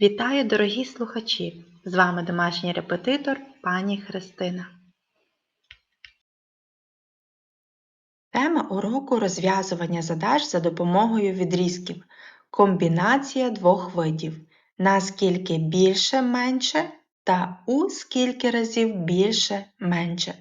Вітаю, дорогі слухачі! З вами домашній репетитор пані Христина. Тема уроку розв'язування задач за допомогою відрізків. Комбінація двох видів. Наскільки більше менше та у скільки разів більше менше.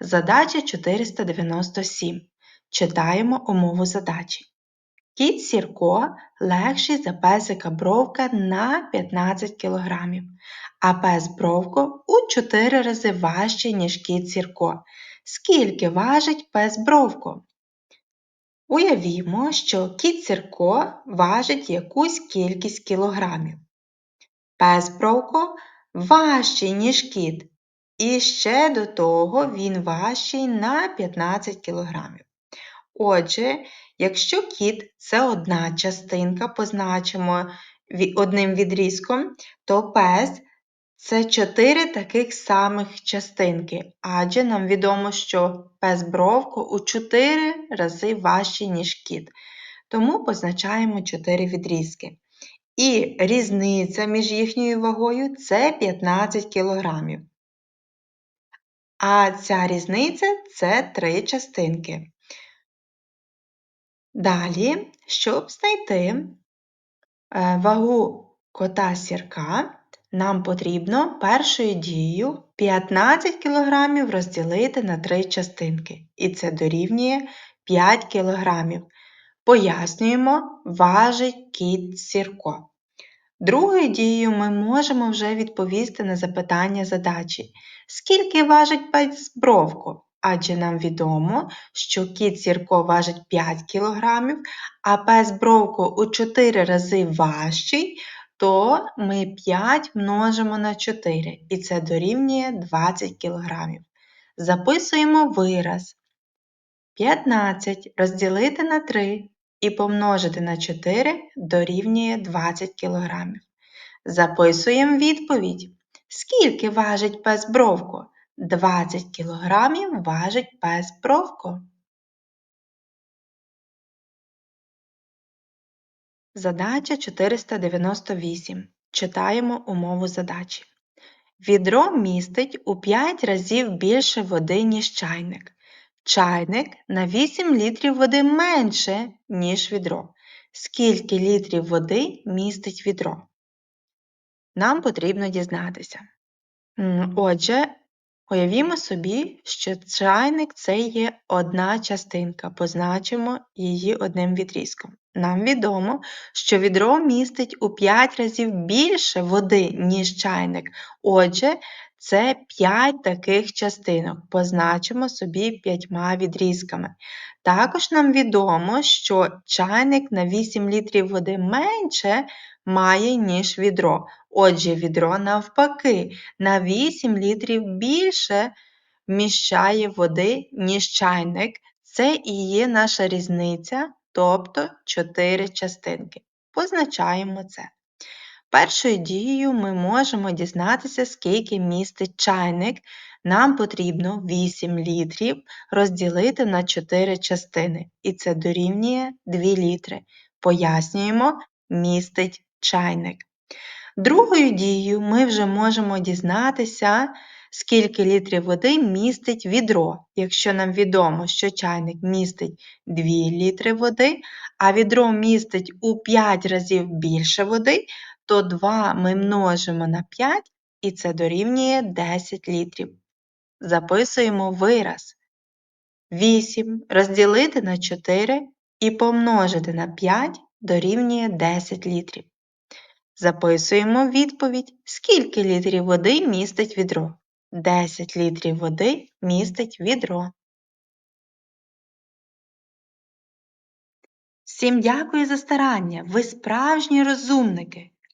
Задача 497. Читаємо умову задачі. Кіт Сірко легший за песика Бровка на 15 кг, а пес Бровко у 4 рази важчий, ніж кіт Сірко. Скільки важить пес Бровко? Уявімо, що кіт Сірко важить якусь кількість кілограмів. Пес Бровко важчий, ніж кіт. І ще до того він важчий на 15 кілограмів. Отже, якщо кіт це одна частинка, позначимо одним відрізком, то пес це чотири таких самих частинки, адже нам відомо, що пес бровко у 4 рази важчий, ніж кіт. Тому позначаємо 4 відрізки. І різниця між їхньою вагою це 15 кг. А ця різниця це три частинки. Далі, щоб знайти е, вагу кота сірка, нам потрібно першою дією 15 кг розділити на три частинки. І це дорівнює 5 кг. Пояснюємо, важить кіт сірко. Другою дією ми можемо вже відповісти на запитання задачі. Скільки важить пець бровку? Адже нам відомо, що кіт Сірко важить 5 кг, а пес Бровко у 4 рази важчий, то ми 5 множимо на 4, і це дорівнює 20 кг. Записуємо вираз. 15 розділити на 3 і помножити на 4 дорівнює 20 кг. Записуємо відповідь. Скільки важить пес Бровко? 20 кілограмів важить пес Бровко. Задача 498. Читаємо умову задачі. Відро містить у 5 разів більше води, ніж чайник. Чайник на 8 літрів води менше, ніж відро. Скільки літрів води містить відро? Нам потрібно дізнатися. Отже, Уявімо собі, що чайник це є одна частинка, позначимо її одним відрізком. Нам відомо, що відро містить у 5 разів більше води, ніж чайник. Отже, це 5 таких частинок, позначимо собі 5 відрізками. Також нам відомо, що чайник на 8 літрів води менше має, ніж відро. Отже, відро, навпаки, на 8 літрів більше вміщає води, ніж чайник. Це і є наша різниця, тобто 4 частинки. Позначаємо це. Першою дією ми можемо дізнатися, скільки містить чайник. Нам потрібно 8 літрів розділити на 4 частини, і це дорівнює 2 літри. Пояснюємо, містить чайник. Другою дією ми вже можемо дізнатися, скільки літрів води містить відро. Якщо нам відомо, що чайник містить 2 літри води, а відро містить у 5 разів більше води, то 2 ми множимо на 5 і це дорівнює 10 літрів. Записуємо вираз. 8 розділити на 4 і помножити на 5 дорівнює 10 літрів. Записуємо відповідь, скільки літрів води містить відро. 10 літрів води містить відро. Всім дякую за старання! Ви справжні розумники!